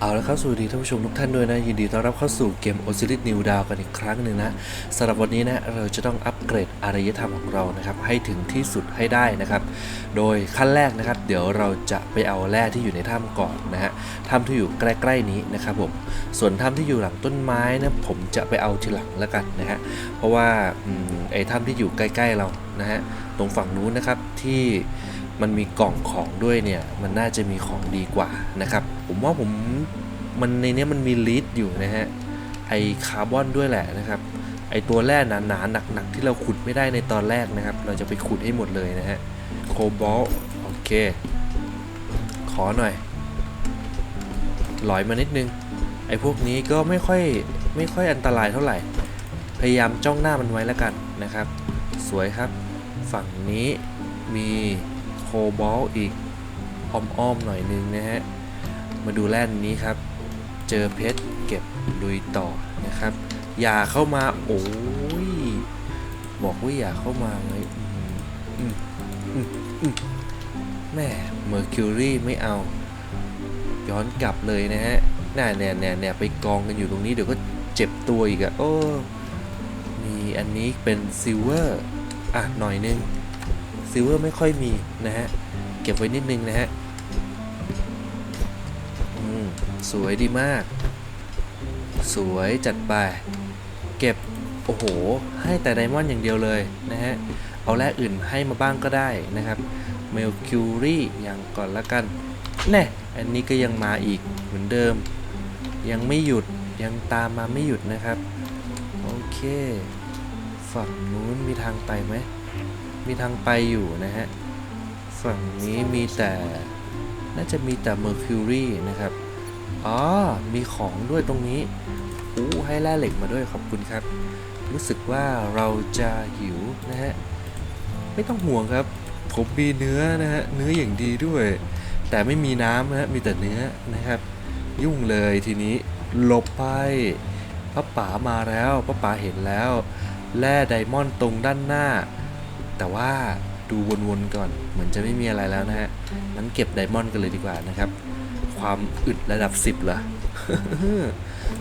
เอาละครับสวัสดีท่านผู้ชมทุกท่านด้วยนะยินดีต้อนรับเข้าสู่เกม Osiris New Dawn กันอีกครั้งหนึ่งนะสำหรับวันนี้นะเราจะต้องอัปเกรดอารยธรรมของเรานะครับให้ถึงที่สุดให้ได้นะครับ โดยขั้นแรกนะครับ เดี๋ยวเราจะไปเอาแร่ที่อยู่ในถ้ำก่อนนะฮะถ้ำที่อยู่ใกล้ๆนี้นะครับผมส่วนถ้ำที่อยู่หลังต้นไม้นะผมจะไปเอาทีหลังแล้วกันนะฮะเพราะว่าไอ้ถ้ำที่อยู่ใกล้ ๆเรานะฮะตรงฝั่งนู้นนะครับที่ มันมีกล่องของด้วยเนี่ยมันน่าจะมีของดีกว่านะครับ ผมว่าผมมันในนี้มันมีลิตอยู่นะฮะไอคาร์บอนด้วยแหละนะครับไอตัวแร่หนาๆหนักๆที่เราขุดไม่ได้ในตอนแรกนะครับ เราจะไปขุดให้หมดเลยนะฮะโคบอลโอเค ขอหน่อยลอยมานิดนึง ไอพวกนี้ก็ไม่ค่อยไม่ค่อยอันตรายเท่าไหร่ พยายามจ้องหน้ามันไว้แล้วกันนะครับ สวยครับ ฝั่งนี้มี โคบอลอีกอ้อมๆหน่อยนึงนะฮะ มาดูแร่นนี้ครับ เจอเพชรเก็บลุยต่อนะครับ อย่าเข้ามา โอ้ย บอกว่าอย่าเข้ามาไงอืมแม่เมอร์คิวรีไม่เอา ย้อนกลับเลยนะฮะน่าเนี่ยเนี่ยเนี่ยไปกองกันอยู่ตรงนี้เดี๋ยวก็เจ็บตัวอีกอะโอ้ มีอันนี้เป็นซิลเวอร์ อะ หน่อยนึง ซิลเวอร์ไม่ค่อยมีนะฮะ เก็บไว้นิดนึงนะฮะอืมสวยดีมาก สวยจัดไป เก็บ โอ้โห ให้แต่ไดมอนด์อย่างเดียวเลยนะฮะ เอาแร่อื่นให้มาบ้างก็ได้นะครับเมลคิวรี่อย่างก่อนละกัน แน่ อันนี้ก็ยังมาอีกเหมือนเดิม ยังไม่หยุดยังตามมาไม่หยุดนะครับ โอเค ฝั่งนู้นมีทางไปไหม มีทางไปอยู่นะฮะ ฝั่งนี้มีแต่ น่าจะมีแต่ Mercury นะครับ อ๋อ มีของด้วยตรงนี้อู้ให้แร่เหล็กมาด้วยขอบคุณครับ รู้สึกว่าเราจะหิวนะฮะ ไม่ต้องห่วงครับ ผมมีเนื้อนะฮะ เนื้ออย่างดีด้วย แต่ไม่มีน้ำนะฮะ มีแต่เนื้อนะครับ ยุ่งเลยทีนี้หลบไปป้าป๋ามาแล้วป้าป๋าเห็นแล้ว แร่ไดมอนด์ตรงด้านหน้า แต่ว่าดูวนๆก่อน เหมือนจะไม่มีอะไรแล้วนะฮะงั้นเก็บไดมอนด์กันเลยดีกว่านะครับ ความอึดระดับ 10เหรอ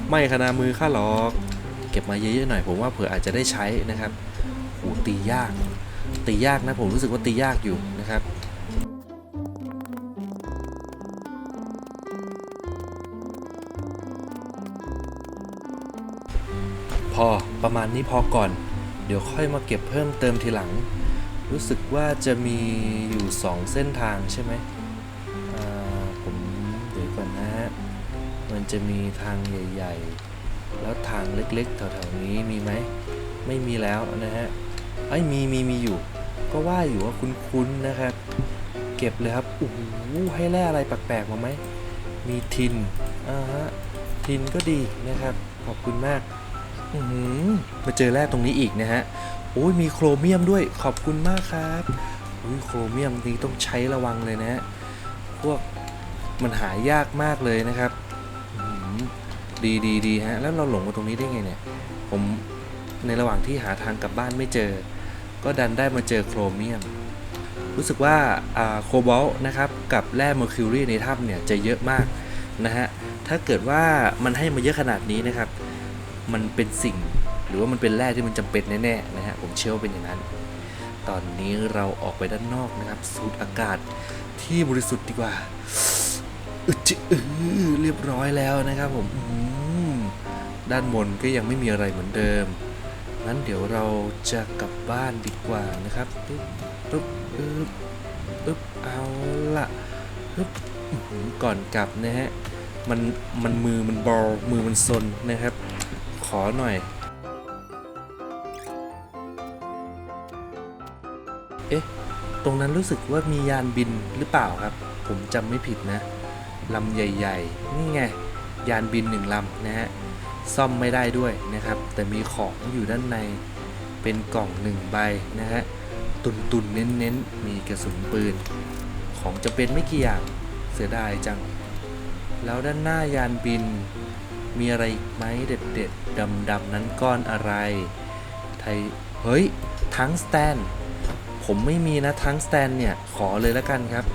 ไม่ขนาดมือข้าหรอก เก็บมาเยอะๆหน่อย ผมว่าเผื่ออาจจะได้ใช้นะครับโอ้ตียาก ตียากนะผมรู้สึกว่าตียากอยู่นะครับพอประมาณนี้พอก่อน เดี๋ยวค่อยมาเก็บเพิ่มเติมทีหลัง รู้สึกว่าจะมีอยู่ 2 เส้นทางใช่ไหมผมเดี๋ยวก่อนนะฮะ มันจะมีทางใหญ่ๆ แล้วทางเล็กๆ แถวๆนี้มีไหม ไม่มีแล้วนะฮะ ไอ้มีมีมีอยู่ ก็ว่าอยู่ว่าคุ้นๆ นะครับ เก็บเลยครับโอ้โหให้แร่อะไรแปลกๆ มาไหม มีทิน อ่าฮะ ทินก็ดีนะครับ ขอบคุณมาก อืมาเจอแร่ตรงนี้อีกนะฮะ อ้ยมีโครเมียมด้วยขอบคุณมากครับอุ้ยโครเมียมนี้ต้องใช้ระวังเลยนะ พวกมันหายากมากเลยนะครับดีดีดีฮะแล้วเราหลงมาตรงนี้ได้ไงเนี่ยผมในระหว่างที่หาทางกลับบ้านไม่เจอ ก็ดันได้มาเจอโครเมียม รู้สึกว่าโคบอลนะครับกับแร่เมอร์คิวรีในถ้ำเนี่ยจะเยอะมากนะฮะถ้าเกิดว่ามันให้มาเยอะขนาดนี้นะครับ มันเป็นสิ่ง หรือว่ามันเป็นแร่ที่มันจำเป็นแน่ๆนะฮะผมเชื่อว่าเป็นอย่างนั้น ตอนนี้เราออกไปด้านนอกนะครับ สูดอากาศที่บริสุทธิ์ดีกว่าอึดจิอือเรียบร้อยแล้วนะครับผมมด้านบนก็ยังไม่มีอะไรเหมือนเดิมงั้นเดี๋ยวเราจะกลับบ้านดีกว่านะครับปึ๊บปึ๊บปึ๊บปึ๊บเอาละปึ๊บก่อนกลับนะฮะมันมันมือมันบอลมือมันซนนะครับ ขอหน่อย เอ๊ะ ตรงนั้นรู้สึกว่ามียานบินหรือเปล่าครับ ผมจำไม่ผิดนะลำใหญ่ ๆ นี่ไง ยานบินหนึ่งลำนะฮะ ซ่อมไม่ได้ด้วยนะครับ แต่มีของอยู่ด้านใน เป็นกล่องหนึ่งใบนะฮะ ตุนตุนๆเน้นๆ มีกระสุนปืน ของจะเป็นไม่กี่อย่าง เสียดายจัง แล้วด้านหน้ายานบิน มีอะไรไหมเด็ดๆดำๆนั้นก้อนอะไร ไทย เฮ้ย ทั้งสแตน ผมไม่มีนะทั้งสแตนเนี่ยขอเลยแล้วกันครับ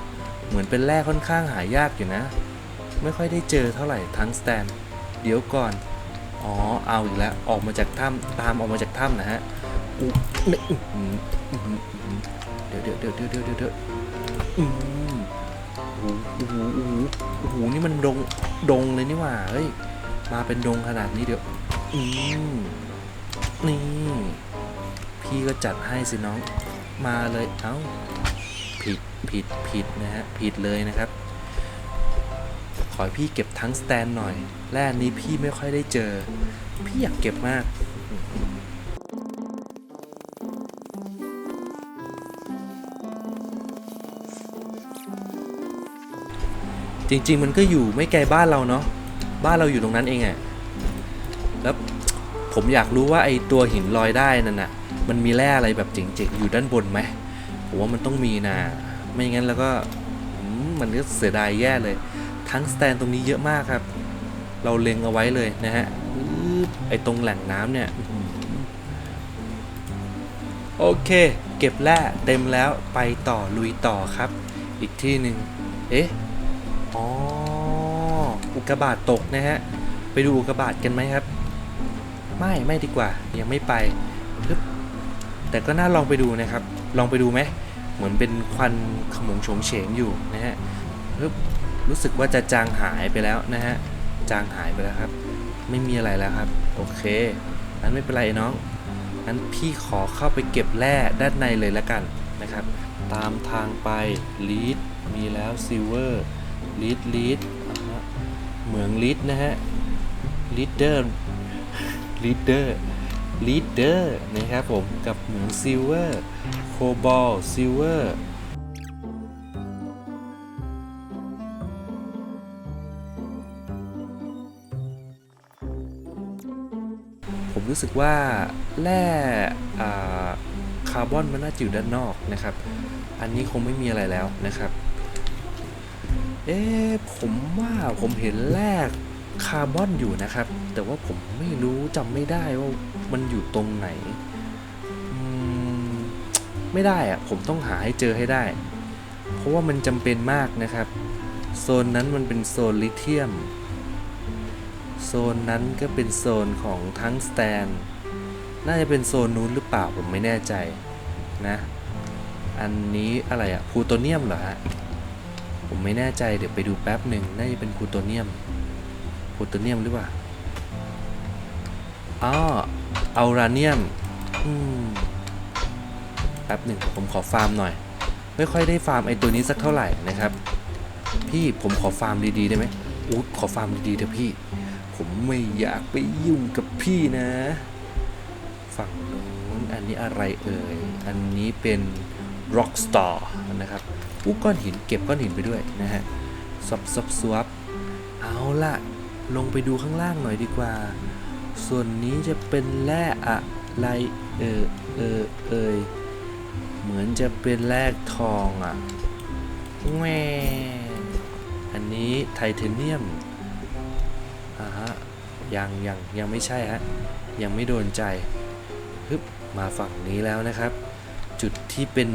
เหมือนเป็นแร่ค่อนข้างหายากอยู่นะ ไม่ค่อยได้เจอเท่าไหร่ทั้งสแตน เดี๋ยวก่อน อ๋อเอาอีกแล้วออกมาจากถ้ำตามออกมาจากถ้ำนะฮะเดี๋ยวเดี๋ยวเดี๋ยวเดี๋ยวเดี๋ยวเดี๋ยวเดี๋ยวโอ้โหโอ้โหโอ้โหโอ้โหนี่มันดงดงเลยนี่หว่าเฮ้ยมาเป็นดงขนาดนี้เดี๋ยวอืมนี่ พี่ก็จัดให้สิน้อง มาเลยเอ้าผิดผิดผิดนะฮะผิดเลยนะครับ ขอให้พี่เก็บทั้งสแตนหน่อย แร่นี้พี่ไม่ค่อยได้เจอ พี่อยากเก็บมากจริงๆ มันก็อยู่ไม่ไกลบ้านเราเนาะ บ้านเราอยู่ตรงนั้นเองอะแล้วผมอยากรู้ว่าไอตัวหินลอยได้นั่นน่ะ มันมีแร่อะไรแบบเจ๋งๆอยู่ด้านบนไหมผมว่ามันต้องมีนะ ไม่งั้นแล้วก็มันก็เสียดายแย่เลย ทั้งสแตนตรงนี้เยอะมากครับ เราเล็งเอาไว้เลยนะฮะไอตรงแหล่งน้ำเนี่ยโอเค เก็บแร่เต็มแล้วไปต่อลุยต่อครับ อีกที่หนึ่งเอ๊ะอ๋ออุกกาบาตตกนะฮะ ไปดูอุกกาบาตกันไหมครับ ไม่ ไม่ดีกว่า ยังไม่ไป ปึ๊บ แต่ก็น่าลองไปดูนะครับ ลองไปดูไหมเหมือนเป็นควันขมงโฉงเฉงอยู่นะฮะรู้สึกว่าจะจางหายไปแล้วนะฮะจางหายไปแล้วครับ ไม่มีอะไรแล้วครับ โอเคงั้นไม่เป็นไรน้องงั้นพี่ขอเข้าไปเก็บแร่ด้านในเลยแล้วกันนะครับ ตามทางไปลีดมีแล้วซิลเวอร์ลีดลีดเหมืองลีดนะฮะลีดเดอร์ลีดเดอร์ ลีดเดอร์นะครับผมกับเหมืองซิลเวอร์โคบอลซิลเวอร์ผมรู้สึกว่าแร่คาร์บอนมันน่าจะอยู่ด้านนอกนะครับ อันนี้คงไม่มีอะไรแล้วนะครับ เอ๊ผมว่าผมเห็นแร่คาร์บอนอยู่นะครับ แต่ว่าผมไม่รู้จำไม่ได้ว่า มันอยู่ตรงไหนไม่ได้อะผมต้องหาให้เจอให้ได้ เพราะว่ามันจำเป็นมากนะครับ โซนนั้นมันเป็นโซนลิเธียม โซนนั้นก็เป็นโซนของทั้งสแตน น่าจะเป็นโซนนู้นหรือเปล่าผมไม่แน่ใจนะ อันนี้อะไรอะพูโตเนียมเหรอฮะ ผมไม่แน่ใจเดี๋ยวไปดูแป๊บหนึ่งน่าจะเป็นพูโตเนียมพูโตเนียมหรือเปล่าอ๋อ เอาราเนียมอืมแป๊บหนึ่งผมขอฟาร์มหน่อย ไม่ค่อยได้ฟาร์มไอตัวนี้สักเท่าไหร่นะครับ พี่ผมขอฟาร์มดีๆได้ไหมอู้ขอฟาร์มดีๆเถอะพี่ ผมไม่อยากไปยุ่งกับพี่นะ ฝั่งนู้นอันนี้อะไรเอ่ย อันนี้เป็น Rockstar นะครับอู้ก้อนหินเก็บก้อนหินไปด้วยนะฮะซับซับซับเอาละลงไปดูข้างล่างหน่อยดีกว่า ส่วนนี้จะเป็นแร่อะไรเออเออเอยเหมือนจะเป็นแร่ทองอะแหวอันนี้ไทเทเนียมอ่าฮะยังยังยังไม่ใช่ฮะยังไม่โดนใจฮึบมาฝั่งนี้แล้วนะครับ จุดที่เป็น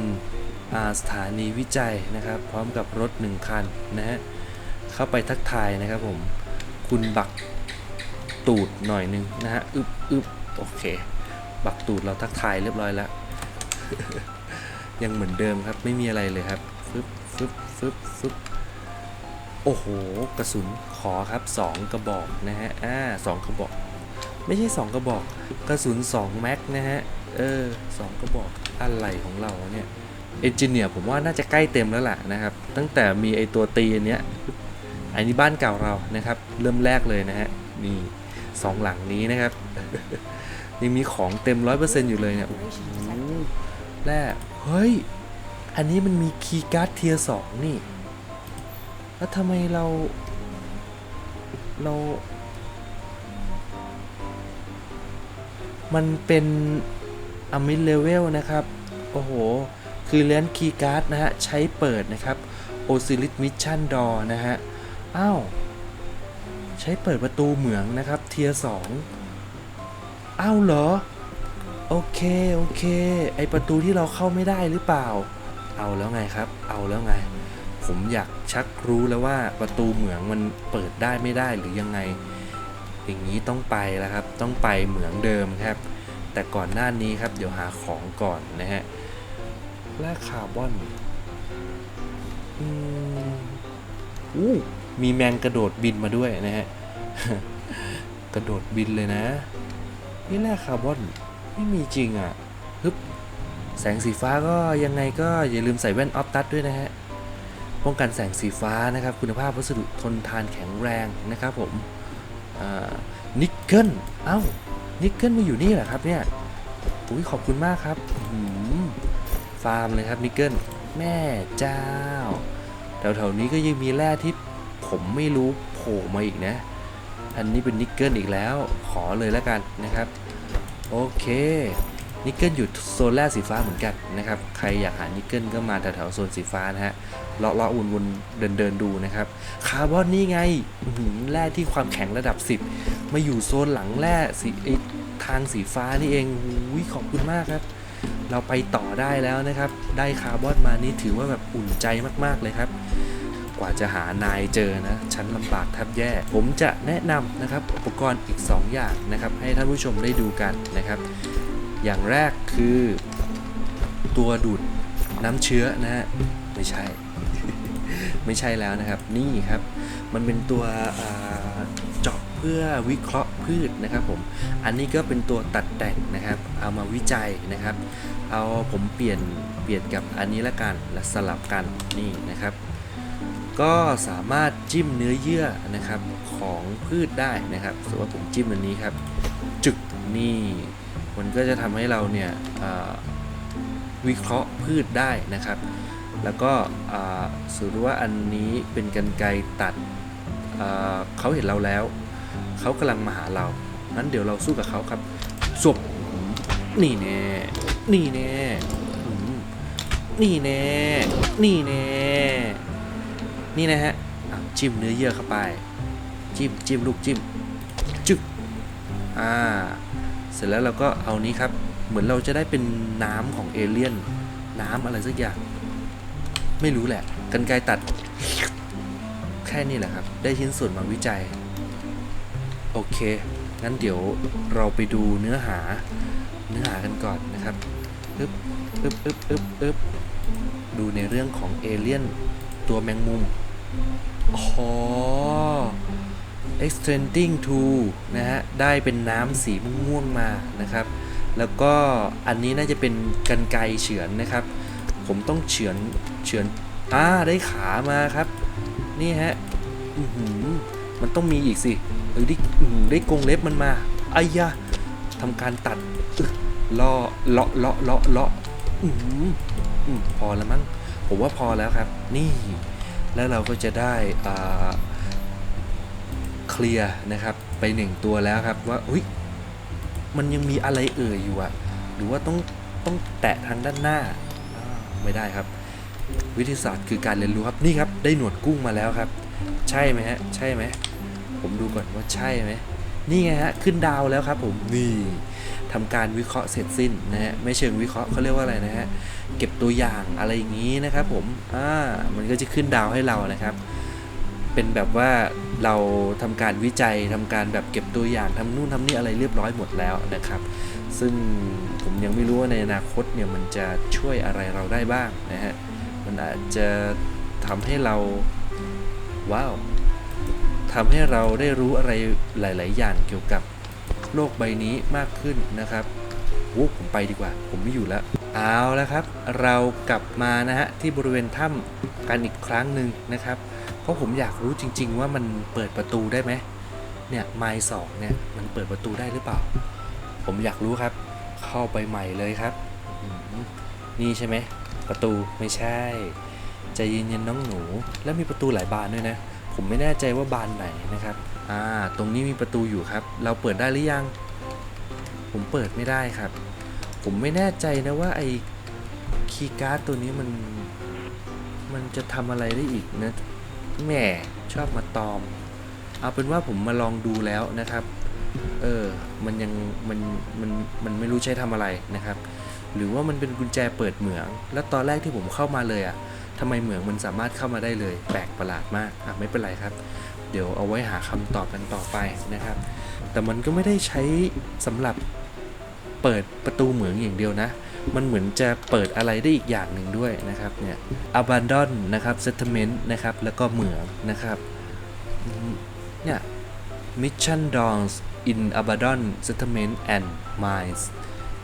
สถานีวิจัยนะครับ พร้อมกับรถหนึ่งคันนะฮะเข้าไปทักทายนะครับผม คุณบัก ตูดหน่อยนึงนะฮะอึบอึบโอเค บักตูดเราทักทายเรียบร้อยแล้ว ยังเหมือนเดิมครับไม่มีอะไรเลยครับฟึบฟึบฟึบฟึบโอ้โห กระสุนขอครับ 2 กระบอกนะฮะอ่าสองกระบอก ไม่ใช่ 2 กระบอก กระสุน 2 แม็กนะฮะ เออสองกระบอกอะไรของเราเนี่ยเอนจิเนียร์ผมว่าน่าจะใกล้เต็มแล้วล่ะนะครับ ตั้งแต่มีไอตัวตีอันเนี้ยอันนี้บ้านเก่าเรานะครับ เริ่มแรกเลยนะฮะนี่ สองหลังนี้นะครับ ยังมีของเต็มร้อยเปอร์เซ็นต์อยู่เลยเนี่ยโอ้โหแร่เฮ้ย อันนี้มันมีคีย์การ์ดเทียร์สองนี่ แล้วทำไมเรา เรา มันเป็นอมิเลเวลนะครับ โอ้โห คือเลนคีย์การ์ดนะฮะ ใช้เปิดนะครับ o s i r i s Mission Door นะฮะ อ้าว ใช้เปิดประตูเหมืองนะครับ เทียสองอ้าวเหรอ โอเค โอเค ไอประตูที่เราเข้าไม่ได้หรือเปล่า เอาแล้วไงครับ เอาแล้วไง ผมอยากชักรู้แล้วว่าประตูเหมืองมันเปิดได้ไม่ได้หรือยังไง อย่างนี้ต้องไปแล้วครับ ต้องไปเหมืองเดิมครับ แต่ก่อนหน้านี้ครับ เดี๋ยวหาของก่อนนะฮะแร่คาร์บอน อืมอู้ มีแมงกระโดดบินมาด้วยนะฮะ กระโดดบินเลยนะ นี่แร่คาร์บอนไม่มีจริงอะฮึบแสงสีฟ้าก็ยังไงก็อย่าลืมใส่แว่นออฟตัดด้วยนะฮะ ป้องกันแสงสีฟ้านะครับ คุณภาพวัสดุทนทานแข็งแรงนะครับผมนิกเกิล เอ้า นิกเกิลมาอยู่นี่เหรอครับเนี่ยอุ้ยขอบคุณมากครับหือฟาร์มเลยครับนิกเกิล แม่เจ้า แถวๆนี้ก็ยังมีแร่ที่ ผมไม่รู้โผล่มาอีกนะ อันนี้เป็นนิกเกิลอีกแล้ว ขอเลยแล้วกันนะครับ โอเค นิกเกิลอยู่โซนแร่สีฟ้าเหมือนกันนะครับ ใครอยากหานิกเกิลก็มาแถวๆโซนสีฟ้านะฮะ เลาะเลาะวนวนเดินเดินๆดูนะครับ คาร์บอนนี่ไงแร่ที่ความแข็งระดับ 10 มาอยู่โซนหลังแร่สีทางสีฟ้านี่เองอุ้ยขอบคุณมากครับเราไปต่อได้แล้วนะครับ ได้คาร์บอนมานี่ถือว่าแบบอุ่นใจมาก ๆ เลยครับ กว่าจะหานายเจอนะฉันลำบากแทบแย่ ผมจะแนะนำนะครับอุปกรณ์อีก 2 อย่างนะครับ ให้ท่านผู้ชมได้ดูกันนะครับ อย่างแรกคือตัวดูดน้ำเชื้อนะฮะไม่ใช่ ไม่ใช่แล้วนะครับ นี่ครับ มันเป็นตัวเจาะเพื่อวิเคราะห์พืชนะครับผม อันนี้ก็เป็นตัวตัดแต่งนะครับ เอามาวิจัยนะครับ เอาผมเปลี่ยนเปลี่ยนกับอันนี้ละกันและสลับกันนี่นะครับ ก็สามารถจิ้มเนื้อเยื่อนะครับของพืชได้นะครับสมมติว่าผมจิ้มอันนี้ครับ จึกนี่มันก็จะทำให้เราเนี่ยวิเคราะห์พืชได้นะครับ แล้วก็สมมติว่าอันนี้เป็นกันไกตัดเเขาเห็นเราแล้ว เขากำลังมาหาเรางั้นเดี๋ยวเราสู้กับเขาครับสบนี่แน่นี่แน่นี่แน่นี่แน่ นี่นะฮะจิ้มเนื้อเยื่อเข้าไป จิ้มจิ้มลูกจิ้มจึ๊กอ่าเสร็จแล้วเราก็เอานี้ครับ เหมือนเราจะได้เป็นน้ำของเอเลี่ยน น้ำอะไรสักอย่าง ไม่รู้แหละ กันไกรตัด แค่นี้แหละครับ ได้ชิ้นส่วนมาวิจัย โอเค งั้นเดี๋ยวเราไปดูเนื้อหาเนื้อหากันก่อนนะครับอึ๊บอึ๊บอึ๊บอึ๊บอึ๊บดูในเรื่องของเอเลี่ยนตัวแมงมุม อ๋อ extending to นะฮะ ได้เป็นน้ำสีม่วงมานะครับ แล้วก็อันนี้น่าจะเป็นกันไกรเฉือนนะครับ ผมต้องเฉือนเฉือนอ่าได้ขามาครับ นี่ฮะมันต้องมีอีกสิเออได้ได้กรงเล็บมันมาไอ้ยะทำการตัดอึ๊ะล่อเลาะเลาะเลาะเลาะพอแล้วมั้ง ผมว่าพอแล้วครับ นี่ แล้วเราก็จะได้เคลียร์นะครับไปหนึ่งตัวแล้วครับว่าอุ้ยมันยังมีอะไรเอ่ยอยู่อะหรือว่าต้องต้องแตะทางด้านหน้าไม่ได้ครับ วิทยาศาสตร์คือการเรียนรู้ครับนี่ครับได้หนวดกุ้งมาแล้วครับ ใช่ไหมฮะใช่ไหมผมดูก่อนว่าใช่ไหมนี่ไงฮะขึ้นดาวแล้วครับผมนี่ทำการวิเคราะห์เสร็จสิ้นนะฮะไม่เชิงวิเคราะห์เขาเรียกว่าอะไรนะฮะเก็บตัวอย่างอะไรอย่างนี้นะครับผมอ่ามันก็จะขึ้นดาวให้เรานะครับ เป็นแบบว่าเราทำการวิจัยทำการแบบเก็บตัวอย่างทำนู่นทำนี่อะไรเรียบร้อยหมดแล้วนะครับ ซึ่งผมยังไม่รู้ว่าในอนาคตเนี่ยมันจะช่วยอะไรเราได้บ้างนะฮะมันอาจจะทำให้เราว้าวทำให้เราได้รู้อะไรหลาย ๆ อย่างเกี่ยวกับ โลกใบนี้มากขึ้นนะครับโอ้ผมไปดีกว่า ผมไม่อยู่แล้ว เอาแล้วครับ เรากลับมานะฮะที่บริเวณถ้ำกันอีกครั้งหนึ่งนะครับ เพราะผมอยากรู้จริง ๆ ว่ามันเปิดประตูได้ไหมเนี่ยไมล์สองเนี่ยมันเปิดประตูได้หรือเปล่า ผมอยากรู้ครับ เข้าไปใหม่เลยครับ นี่ใช่ไหมประตูไม่ใช่ใจเย็นๆน้องหนู แล้วมีประตูหลายบานด้วยนะ ผมไม่แน่ใจว่าบานไหนนะครับ อ่า ตรงนี้มีประตูอยู่ครับ เราเปิดได้หรือยัง ผมเปิดไม่ได้ครับ ผมไม่แน่ใจนะว่าไอ้คีย์การ์ดตัวนี้มัน มันจะทำอะไรได้อีกนะแหมชอบมาตอม เอาเป็นว่าผมมาลองดูแล้วนะครับ เออ มันยังมันมันมันไม่รู้ใช้ทำอะไรนะครับ หรือว่ามันเป็นกุญแจเปิดเหมือง แล้วตอนแรกที่ผมเข้ามาเลยอะ่ะทำไมเหมืองมันสามารถเข้ามาได้เลย แปลกประหลาดมากอะไม่เป็นไรครับ เดี๋ยวเอาไว้หาคำตอบกันต่อไปนะครับ แต่มันก็ไม่ได้ใช้สำหรับเปิดประตูเหมืองอย่างเดียวนะ มันเหมือนจะเปิดอะไรได้อีกอย่างหนึ่งด้วยนะครับเนี่ย abandon นะครับ settlement นะครับ แล้วก็เหมืองนะครับเนี่ย mission dawns in abandon settlement and mines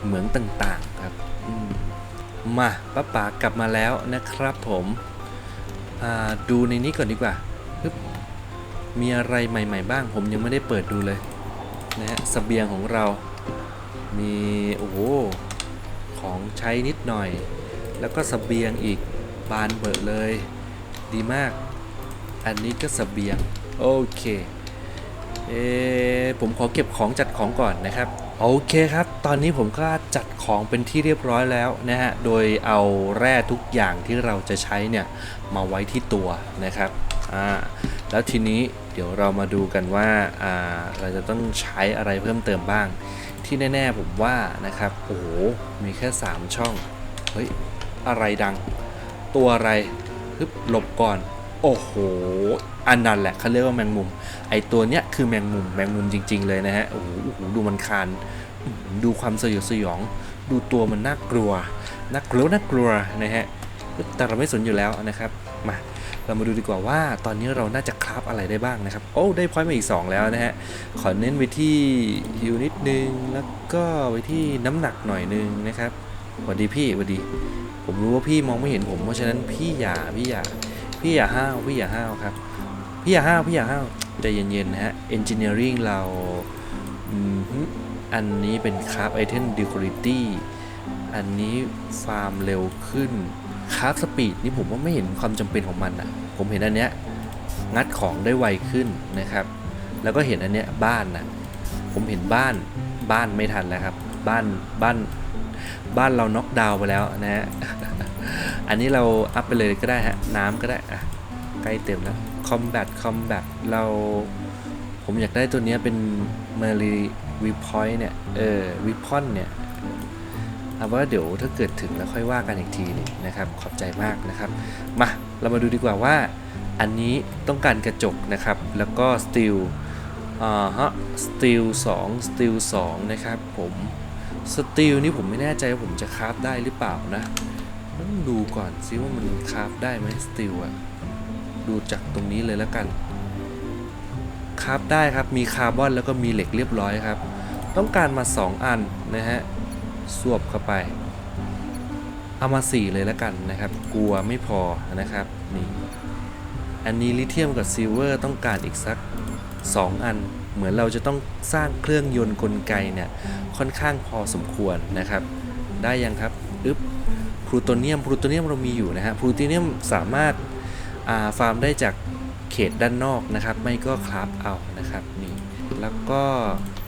เหมืองต่างๆครับมาป้าป๋ากลับมาแล้วนะครับผม ดูในนี้ก่อนดีกว่าปึ๊บ มีอะไรใหม่ ๆ บ้าง ผมยังไม่ได้เปิดดูเลยนะฮะสเบียงของเรา มีโอ้โหของใช้นิดหน่อย แล้วก็สเบียงอีกบานเบิดเลย ดีมาก อันนี้ก็สเบียงโอเคเอผมขอเก็บของจัดของก่อนนะครับโอเคครับ ตอนนี้ผมก็จัดของเป็นที่เรียบร้อยแล้วนะฮะ โดยเอาแร่ทุกอย่างที่เราจะใช้เนี่ยมาไว้ที่ตัวนะครับ อ่า แล้วทีนี้เดี๋ยวเรามาดูกันว่าาเราจะต้องใช้อะไรเพิ่มเติมบ้าง ที่แน่ๆผมว่านะครับโอ้โหมีแค่ 3 ช่องเฮ้ยอะไรดัง ตัวอะไรฮึบหลบก่อน โอ้โหอันนั้นแหละเขาเรียกว่าแมงมุม ไอตัวเนี้ยคือแมงมุมแมงมุมจริง ๆ เลยนะฮะโอ้โหโโหดูมันคานดูความสยดสยอง ดูตัวมันน่ากลัวน่ากลัวน่ากลัวนะฮะแต่เราไม่สนอยู่แล้วนะครับมา เรามาดูดีกว่าว่าตอนนี้เราน่าจะคราฟอะไรได้บ้างนะครับ โอ้ ได้พอยต์มาอีก 2 แล้วนะฮะ ขอเน้นไปที่ฮิวนิดนึง แล้วก็ไปที่น้ำหนักหน่อยนึงนะครับสวัสดีพี่สวัสดี ผมรู้ว่าพี่มองไม่เห็นผม เพราะฉะนั้นพี่อย่าพี่อย่าพี่อย่าห้าวพี่อย่าห้าวครับ พี่อย่าห้าวพี่อย่าห้าวใจเย็นๆนะฮะ Engineering เราอันนี้เป็นคราฟไอเทมดิคอริตี้อันนี้ฟาร์มเร็วขึ้น คราฟสปีดนี่ผมว่าไม่เห็นความจำเป็นของมันอะผมเห็นอันเนี้ยงัดของได้ไวขึ้นนะครับ แล้วก็เห็นอันเนี้ยบ้านนะผมเห็นบ้านบ้านไม่ทันแล้วครับ บ้านบ้านบ้านเราน็อกดาวน์ไปแล้วนะฮะอันนี้เราอัพไปเลยก็ได้ฮะน้ำก็ได้อะใกล้เต็มแล้วคอมแบทคอมแบทเราผมอยากได้ตัวเนี้ยเป็นเมลีวีพอยต์เนี่ย เออวีพอนเนี่ย เอาว่าเดี๋ยวถ้าเกิดถึงแล้วค่อยว่ากันอีกทีนึงนะครับ ขอบใจมากนะครับ มาเรามาดูดีกว่าว่าอันนี้ต้องการกระจกนะครับ แล้วก็สตีลอ่าฮะสตีล2สตีล2นะครับผมสตีลนี่ผมไม่แน่ใจว่าผมจะคราฟได้หรือเปล่านะต้องดูก่อนซิว่ามันคราฟได้ไหมสตีลอะดูจากตรงนี้เลยแล้วกันคราฟได้ครับมีคาร์บอนแล้วก็มีเหล็กเรียบร้อยครับ ต้องการมา 2 อันนะฮะ สวบเข้าไป เอามา 4 เลยแล้วกันนะครับ กลัวไม่พอนะครับนี่อันนี้ลิเธียมกับซิลเวอร์ต้องการอีกสัก 2 อัน เหมือนเราจะต้องสร้างเครื่องยนต์กลไกเนี่ยค่อนข้างพอสมควรนะครับ ได้ยังครับอึ๊บพลูโตเนียมพลูโตเนียมเรามีอยู่นะฮะพลูโตเนียมสามารถาฟาร์มได้จากเขตด้านนอกนะครับ ไม่ก็คราฟเอานะครับนี่แล้วก็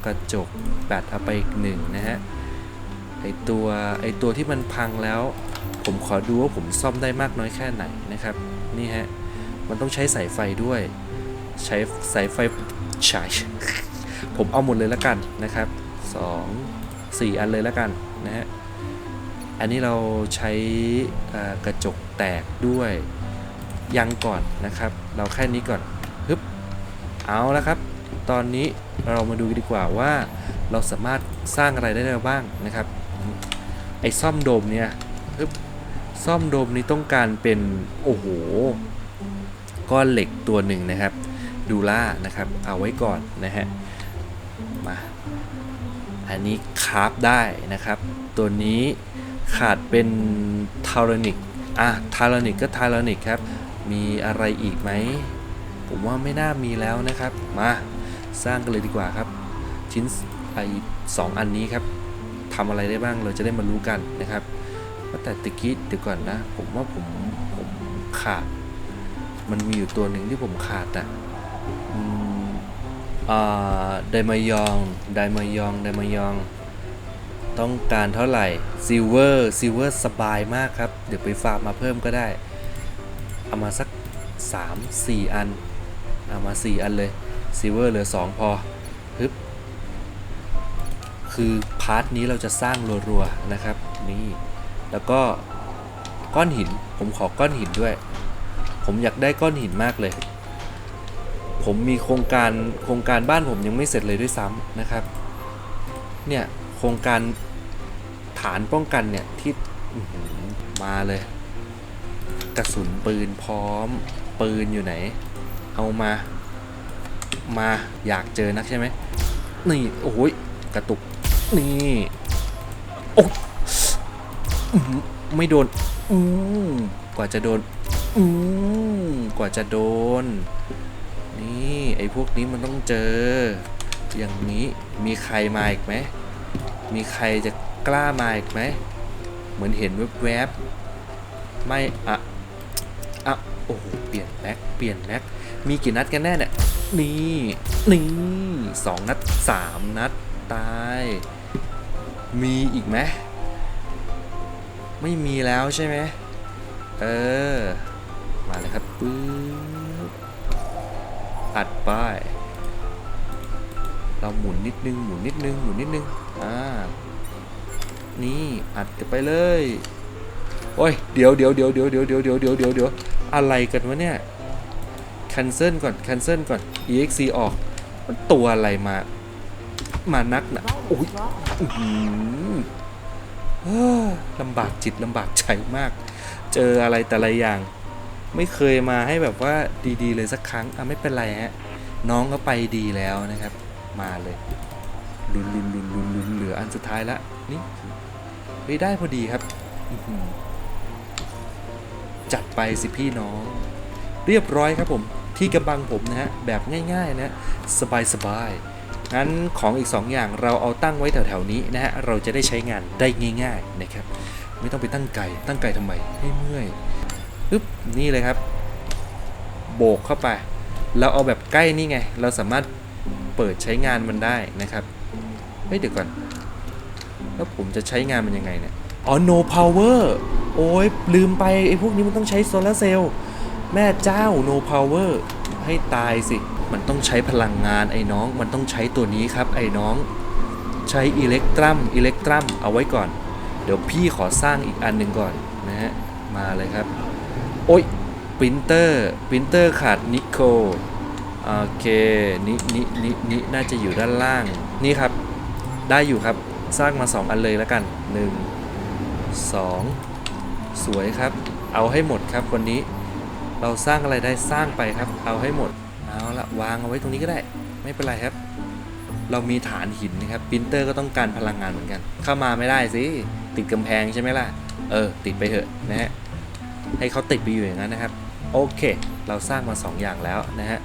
กระจกแบตเอาไปอีกหนึ่งนะฮะ ไอตัวไอตัวที่มันพังแล้ว ผมขอดูว่าผมซ่อมได้มากน้อยแค่ไหนนะครับ นี่ฮะ มันต้องใช้สายไฟด้วย ใช้สายไฟใช่ผมเอาหมดเลยแล้วกันนะครับสองสี่อันเลยแล้วกันนะฮะ อันนี้เราใช้กระจกแตกด้วยยังก่อนนะครับ เราแค่นี้ก่อนฮึบเอาแล้วครับ ตอนนี้เรามาดูดีกว่าว่าเราสามารถสร้างอะไรได้บ้างนะครับ อ้ซ่อมโดมเนี่ยซ่อมโดมนี้ต้องการเป็นโอ้โหก้อนเหล็กตัวหนึ่งนะครับ ดูล่านะครับ เอาไว้ก่อนนะฮะมาอันนี้คราฟได้นะครับ ตัวนี้ขาดเป็นทารนิกอะทารนิกก็ทารนิกครับ มีอะไรอีกไหม ผมว่าไม่น่ามีแล้วนะครับ มาสร้างกันเลยดีกว่าครับ ชิ้นไอสองอันนี้ครับ ทำอะไรได้บ้างเราจะได้มารู้กันนะครับแต่ตะกี้เดี๋ยวก่อนนะ ผมว่าผมผมขาด มันมีอยู่ตัวหนึ่งที่ผมขาดอะอืมอ่าไดมายองไดมายองไดมายอง ต้องการเท่าไหร่ซิลเวอร์ซิลเวอร์สบายมากครับ เดี๋ยวไปฝากมาเพิ่มก็ได้ เอามาสัก 3 4 อัน เอามา 4 อันเลยซิลเวอร์เหลือ 2 พอฮึบ คือพาร์ทนี้เราจะสร้างรัวๆนะครับนี่แล้วก็ก้อนหินผมขอก้อนหินด้วย ผมอยากได้ก้อนหินมากเลย ผมมีโครงการโครงการบ้านผมยังไม่เสร็จเลยด้วยซ้ำนะครับเนี่ยโครงการฐานป้องกันเนี่ยที่มาเลย กระสุนปืนพร้อม ปืนอยู่ไหน เอามา มาอยากเจอนักใช่ไหมนี่โอ้ยกระตุก นี่โอ้ไม่โดนอืมกว่าจะโดนอืมกว่าจะโดน นี่ไอ้พวกนี้มันต้องเจอ อย่างนี้มีใครมาอีกไหมมีใครจะกล้ามาอีกไหมเหมือนเห็นแวบๆไม่อะอะโอ้โหเปลี่ยนแม็กเปลี่ยนแม็กมีกี่นัดกันแน่เนี่ยนี่นี่สองนัดสามนัด ตาย มีอีกไหมไม่มีแล้วใช่ไหมเออ มาเลยครับปึ๊บอัดป้าย เราหมุนนิดนึง หมุนนิดนึง หมุนนิดนึง อ่า นี่อัดกันไปเลย โอ้ย เดี๋ยวเดี๋ยวเดี๋ยวเดี๋ยวเดี๋ยวเดี๋ยวเดี๋ยวเดี๋ยวเดี๋ยวเดี๋ยวอะไรกันวะเนี่ย cancel ก่อน cancel ก่อน exe ออก มันตัวอะไรมา มานักนะโอ้ยลำบากจิตลำบากใจมาก เจออะไรแต่ละอย่าง ไม่เคยมาให้แบบว่าดีๆเลยสักครั้งอะไม่เป็นไรฮะน้องก็ไปดีแล้วนะครับ มาเลยลุนลุนลุนลุนลุนเหลืออันสุดท้ายละนี่เฮ้ยได้พอดีครับจัดไปสิพี่น้อง เรียบร้อยครับผม ที่กำบังผมนะฮะแบบง่ายๆนะสบายๆ งั้นของอีก 2 อย่างเราเอาตั้งไว้แถวๆนี้นะฮะเราจะได้ใช้งานได้ง่ายๆนะครับไม่ต้องไปตั้งไกลตั้งไกลทำไมให้เมื่อยปึ๊บนี่เลยครับ โบกเข้าไป เราเอาแบบใกล้นี่ไง เราสามารถเปิดใช้งานมันได้นะครับเฮ้ยเดี๋ยวก่อน แล้วผมจะใช้งานมันยังไงเนี่ยอ๋อ no power โอ้ยลืมไปไอ้พวกนี้มันต้องใช้โซลาร์เซลล์แม่เจ้า no power ให้ตายสิ มันต้องใช้พลังงานไอ้น้อง มันต้องใช้ตัวนี้ครับไอ้น้อง ใช้อิเล็กตรัมอิเล็กตรัมเอาไว้ก่อน เดี๋ยวพี่ขอสร้างอีกอันหนึ่งก่อนนะฮะ มาเลยครับ โอ้ยปรินเตอร์ปรินเตอร์ขาดนิโคโอเคนี่นี่นี่นี่น่าจะอยู่ด้านล่าง นี่ครับ ได้อยู่ครับ สร้างมา 2 อันเลยแล้วกัน 1 2 สวยครับ เอาให้หมดครับวันนี้ เราสร้างอะไรได้สร้างไปครับ เอาให้หมด เอาละวางเอาไว้ตรงนี้ก็ได้ ไม่เป็นไรครับ เรามีฐานหินนะครับปรินเตอร์ก็ต้องการพลังงานเหมือนกัน เข้ามาไม่ได้สิ ติดกำแพงใช่ไหมล่ะ เออ ติดไปเถอะนะฮะ ให้เขาติดไปอยู่อย่างนั้นนะครับ โอเค เราสร้างมา 2 อย่างแล้วนะฮะ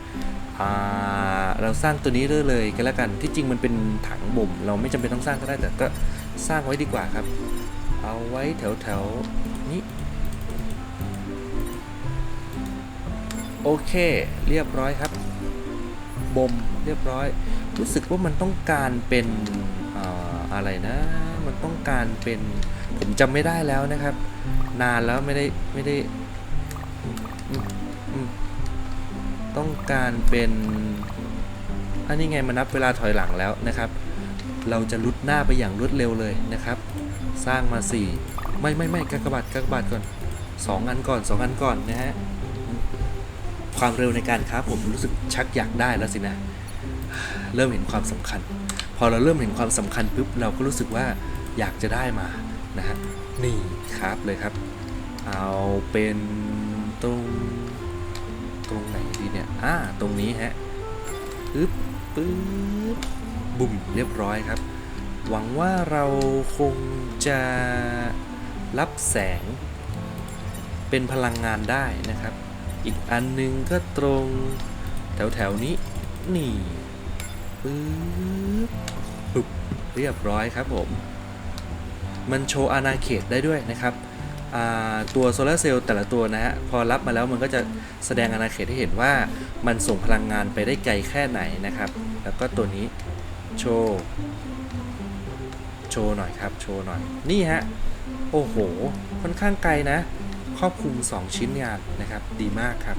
เราสร้างตัวนี้เลยเลยก็แล้วกัน ที่จริงมันเป็นถังบ่ม เราไม่จำเป็นต้องสร้างก็ได้แต่ก็สร้างไว้ดีกว่าครับ เอาไว้แถวแถวๆนี้โอเค เรียบร้อยครับ บ่มเรียบร้อย รู้สึกว่ามันต้องการเป็นอ่าอะไรนะ มันต้องการเป็นผมจำไม่ได้แล้วนะครับ นานแล้วไม่ได้ไม่ได้ ต้องการเป็นอันนี้ไงมันนับเวลาถอยหลังแล้วนะครับ เราจะลุดหน้าไปอย่างรวดเร็วเลยนะครับ สร้างมา 4 ไม่ไม่ไม่กากบาทกากบาทก่อน 2 อันก่อน 2 อันก่อนนะฮะ ความเร็วในการค้าผมรู้สึกชักอยากได้แล้วสินะ เริ่มเห็นความสำคัญ พอเราเริ่มเห็นความสำคัญปุ๊บเราก็รู้สึกว่าอยากจะได้มานะฮะนี่ครับเลยครับ เอาเป็นตรงตรงไหนดีเนี่ยอ่าตรงนี้ฮะปึ๊บปึ๊บบุ่มเรียบร้อยครับ หวังว่าเราคงจะรับแสงเป็นพลังงานได้นะครับ อีกอันหนึงก็ตรง แถวแถวนี้ นี่ปึ๊บปึ๊บเรียบร้อยครับผม มันโชว์อาณาเขตได้ด้วยนะครับตัวโซลาร์เซลล์แต่ละตัวนะฮะ พอรับมาแล้วมันก็จะแสดงอาณาเขตให้เห็นว่ามันส่งพลังงานไปได้ไกลแค่ไหนนะครับ แล้วก็ตัวนี้โชว์โชว์หน่อยครับ โชว์หน่อย นี่ฮะ โอ้โห ค่อนข้างไกลนะ ครอบคลุม 2 ชิ้นงานนะครับดีมากครับ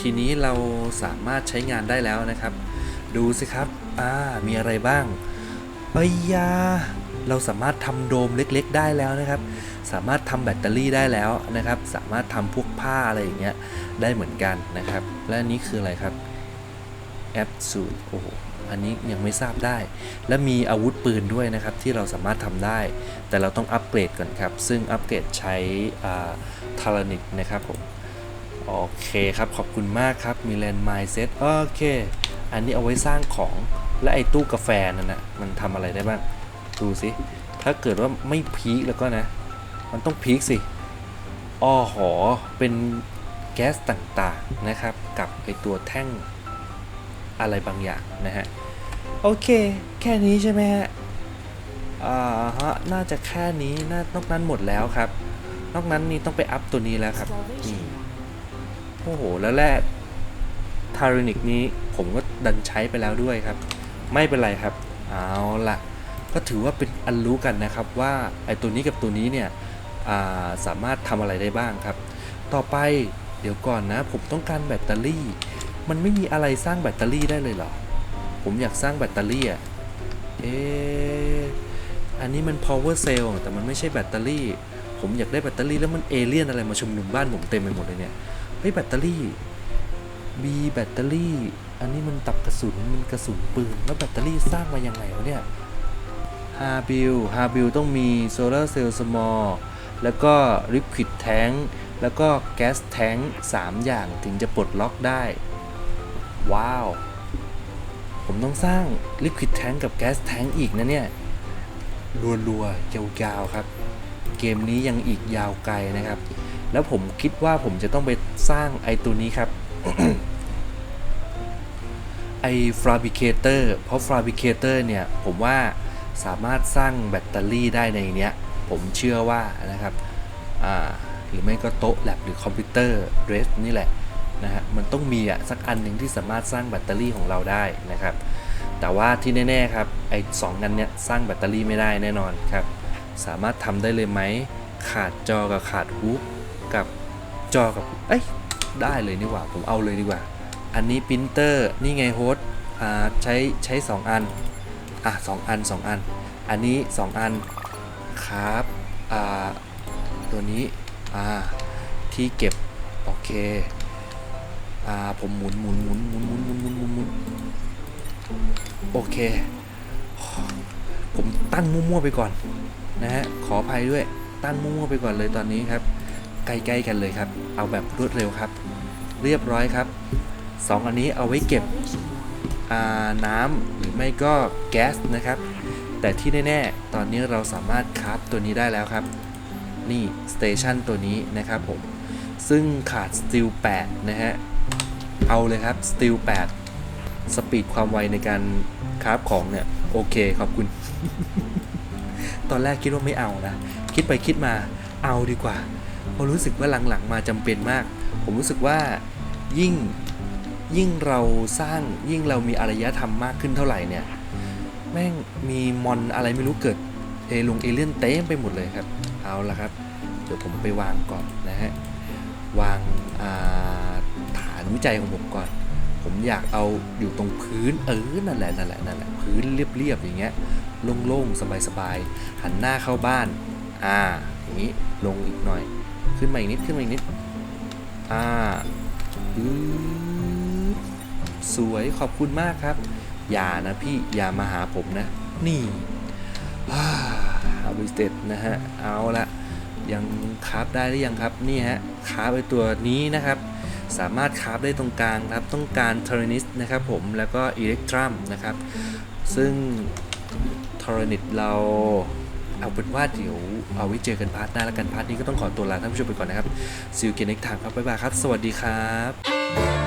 ทีนี้เราสามารถใช้งานได้แล้วนะครับ ดูสิครับอ่ามีอะไรบ้างเอ้ยยาเราสามารถทำโดมเล็กๆ ได้แล้วนะครับ สามารถทำแบตเตอรี่ได้แล้วนะครับ สามารถทำพวกผ้าอะไรอย่างเงี้ยได้เหมือนกันนะครับ และนนี้คืออะไรครับแอปสูตรโอ้โห อันนี้ยังไม่ทราบได้ และมีอาวุธปืนด้วยนะครับที่เราสามารถทำได้ แต่เราต้องอัปเกรดก่อนครับ ซึ่งอัปเกรดใช้ทารานิกนะครับผมโอเคครับ ขอบคุณมากครับ มีแลนด์ไมเซ็ตโอเค อันนี้เอาไว้สร้างของและไอ้ตู้กาแฟนั่นนะมันทำอะไรได้บ้าง ดูสิ ถ้าเกิดว่าไม่พีคแล้วก็นะ มันต้องพีคสิอ้อหอเป็นแก๊สต่างๆนะครับ กับไอตัวแท่ง อะไรบางอย่างนะฮะ โอเค แค่นี้ใช่ไหมฮะอ่าฮะน่าจะแค่นี้น่านอกนั้นหมดแล้วครับ นอกนั้นนี่ต้องไปอัพตัวนี้แล้วครับนี่โอ้โห แล้วแร่ทารินิกนี้ผมก็ดันใช้ไปแล้วด้วยครับ ไม่เป็นไรครับ เอาละก็ถือว่าเป็นอันรู้กันนะครับว่าไอ้ตัวนี้กับตัวนี้เนี่ยอ่าสามารถทำอะไรได้บ้างครับ ต่อไปเดี๋ยวก่อนนะ ผมต้องการแบตเตอรี่ มันไม่มีอะไรสร้างแบตเตอรี่ได้เลยเหรอ ผมอยากสร้างแบตเตอรี่อะเอะอันนี้มัน power cell แต่มันไม่ใช่แบตเตอรี่ ผมอยากได้แบตเตอรี่แล้วมันเอเลี่ยนอะไรมาชุมนุมบ้านผมเต็มไปหมดเลยเนี่ย เฮ้ยแบตเตอรี่ B แบตเตอรี่ อันนี้มันตับกระสุน มันกระสุนปืน แล้วแบตเตอรี่สร้างมายังไงวะเนี่ยฮาบิลฮาบิลต้องมีโซลาร์เซลล์สมอลแล้วก็ลิควิดแทงแล้วก็แก๊สแทง3อย่างถึงจะปลดล็อกได้ ว้าว ผมต้องสร้างลิควิดแทงกับแก๊สแทงอีกนะเนี่ย รัวๆยาวๆครับ เกมนี้ยังอีกยาวไกลนะครับ แล้วผมคิดว่าผมจะต้องไปสร้างไอตัวนี้ครับ ไอฟราบิเคเตอร์เพราะฟราบิเคเตอร์เนี่ย ผมว่าสามารถสร้างแบตเตอรี่ได้ในเนี้ย ผมเชื่อว่านะครับ หรือไม่ก็โต๊ะแลบหรือคอมพิวเตอร์เรสนี่แหละ นะฮะมันต้องมีอะสักอันหนึ่งที่สามารถสร้างแบตเตอรี่ของเราได้นะครับ แต่ว่าที่แน่ๆครับไอ้สองอันเนี้ยสร้างแบตเตอรี่ไม่ได้แน่นอนครับ สามารถทำได้เลยไหมขาดจอกับขาดฮูปกับจอกับเอ้ยได้เลยนี่หว่าผมเอาเลยดีกว่า อันนี้ปรินเตอร์นี่ไงโฮสอ่าใช้ใช้ 2 อันอะสองอัน 2 อัน อันนี้ 2 อันครับอ่าตัวนี้อ่าที่เก็บ โอเค อ่าผมหมุนหมุนหมุนหมุนหมุนหมุนหมุนหมุนหมุนโอเค ผมตั้งมั่วๆไปก่อนนะฮะขออภัยด้วยตั้งมั่วๆไปก่อนเลยตอนนี้ครับ ใกล้ๆกันเลยครับ เอาแบบรวดเร็วครับ เรียบร้อยครับสองอันนี้เอาไว้เก็บน้ำหรือไม่ก็แก๊สนะครับ แต่ที่แน่ๆ ตอนนี้เราสามารถคราฟตัวนี้ได้แล้วครับ นี่สเตชันตัวนี้นะครับผม ซึ่งขาดสตีล8นะฮะ เอาเลยครับสตีล8สปีดความไวในการคราฟของเนี่ย โอเคขอบคุณ ตอนแรกคิดว่าไม่เอานะ คิดไปคิดมาเอาดีกว่า เพราะรู้สึกว่าหลังๆ มาจำเป็นมาก ผมรู้สึกว่ายิ่งยิ่งเราสร้างยิ่งเรามีอารยธรรมมากขึ้นเท่าไหร่เนี่ย แม่งมีมอนอะไรไม่รู้เกิดเอลงเอเลี่ยนเต็มไปหมดเลยครับ เอาละครับ เดี๋ยวผมไปวางก่อนนะฮะ วางอ่าานวิจัยของผมก่อน ผมอยากเอาอยู่ตรงพื้นเออนั่นแหละนั่นแหละนั่นแหละพื้นเรียบๆอย่างเงี้ยโล่งๆสบายๆหันหน้าเข้าบ้าน อ่า อย่างนี้ลงอีกหน่อย ขึ้นมาอีกนิดขึ้นมาอีกนิด อ่าอือสวยขอบคุณมากครับ อย่านะพี่อย่ามาหาผมนะ นี่ฮาวิสเต็ดนะฮะ เอาละยังคราฟได้หรือยังครับ นี่ฮะคาฟไอตัวนี้นะครับ สามารถคราฟได้ตรงกลางครับ ต้องการเทอร์นิสนะครับผม แล้วก็อิเล็กตรัมนะครับ ซึ่งทอร์นิตเราเอาเป็นว่าเดี๋ยวเอาไว้เจอกันพาร์ทหน้าแล้วกันพาร์ทนี้ก็ต้องขอตัวลาท่านผู้ชมไปก่อนนะครับซิลเกนเน็กทางครับบ๊ายบายครับ สวัสดีครับ